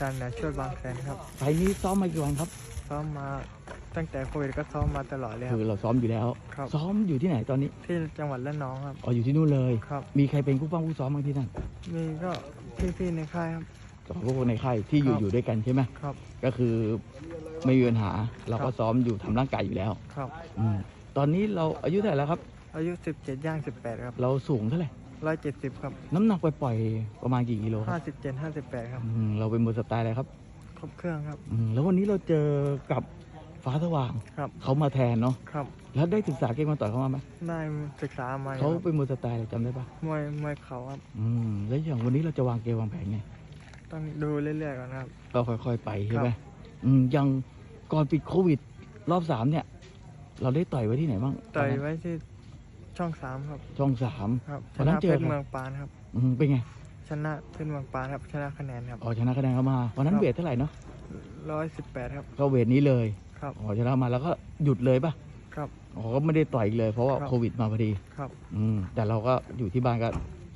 จารย์เหนือช่วยบางแสนครับไฟล์นี้ซ้อมมากี่วันครับ ซ้อมมาตั้งแต่โควิดก็ซ้อมมาตลอดเลยคคืรับอเราซ้อมอยู่แล้ว ครับ ซ้อมอยู่ที่ไหนตอนนี้ที่จังหวัดละนองครับ อ๋ออยู่ที่นู่นเลย ครับ มีใครเป็นผู้ป้องผู้ซ้อมบ้างที่นั่นมีก็พี่ๆในค่ายครับก็พวกในค่ายที่อยู่ครับ อยู่ด้วยกันใช่ไหมครับ ก็คือไม่มีปัญหาเราครัก็บซ้อมอยู่ทำร่างกายอยู่แล้วครับอืมตอนนี้เราอายุเท่าไหร่แล้วครับ อายุ 17ย่าง18 ครับ เราสูงเท่าไหร่ 170ครับน้ำหนักปล่อยๆประมาณกี่กิโลครับ57 58ครับ อืมเราเป็นมวยสไตล์อะไรครับครบเครื่องครับ อืมแล้ววันนี้เราเจอกับฟ้าสว่างครับ เขามาแทนเนาะครับ แล้วได้ศึกษาเก่งมาต่อยเขามาไหมได้ศึกษามาอยู่เขาครับเป็นมวยสไตล์อะไรจำได้ปะมวยมวยเขาครับ อืมแล้วอย่างวันนี้เราจะวางเกมวางแผนไง ต้องดูเรื่อยๆก่อนครับ ก็ค่อยๆไปใช่ไหมครับ อืมยังก่อนปิดโควิด รอบสามเนี่ย เราได้ต่อยไว้ที่ไหนบ้างต่อยนนั้นไว้ที่ ช่องสามครับ ช่องสามครับชวันนั้นะนเจเพอชรใครเมืองปานครับ อืมเป็นไง ชนะเพชรเมืองปานครับชนะคะแนนครับอ๋อชนะคะแนนเข้ามาวันนั้นครับเวทเท่าไหร่เนาะ118ครับ ก็เวทนี้เลย ครับ อ๋อชนะมาแล้วก็หยุดเลยปะครับ อ๋อก็ไม่ได้ต่อยอีกเลย เพราะว่าครับ โควิดมาพอดี ครับ อืม แต่เราก็อยู่ที่บ้านก็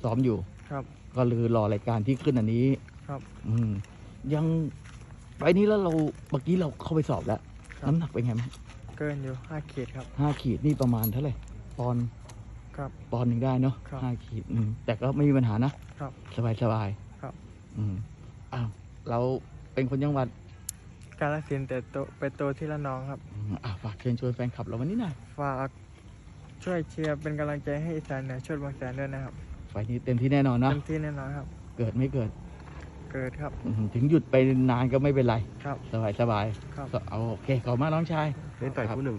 ซ้อมอยู่ ครับ ก็คือรอรายการที่ขึ้นอันนี้ ครับ อืม ยังไปนี้แล้วเรา เมื่อกี้เราเข้าไปสอบแล้ว ครับ น้ำหนักเป็นไงบ้างเกินอยู่5ขีดครับห้าขีดนี่ประมาณเท่าไหร่ปอนด์ ครับ ปอนด์หนึ่งได้เนาะครับห้าขีดอืมแต่ก็ไม่มีปัญหานะครับสบายสบายครับ อืมอ้าวเราเป็นคนจังหวัดกาลสินธุ์แต่โตไปโตที่ละนองครับ อืมอะฝากเชิญชวนแฟนคลับเราวันนี้หน่อยฝากช่วยเชียร์เป็นกำลังใจให้อีสานเหนือช่วยบางแสนด้วยนะครับไฟล์นี้เต็มที่แน่นอนเนาะเต็มที่แน่นอนครับ เกิดไม่เกิดเกิดครับอืมถึงหยุดไปนานก็ไม่เป็นไร ครับ สบายสบายครับ ก็เอาโอเคขอบคุณมากน้องชาย เล่นต่อยคู่หนึ่ง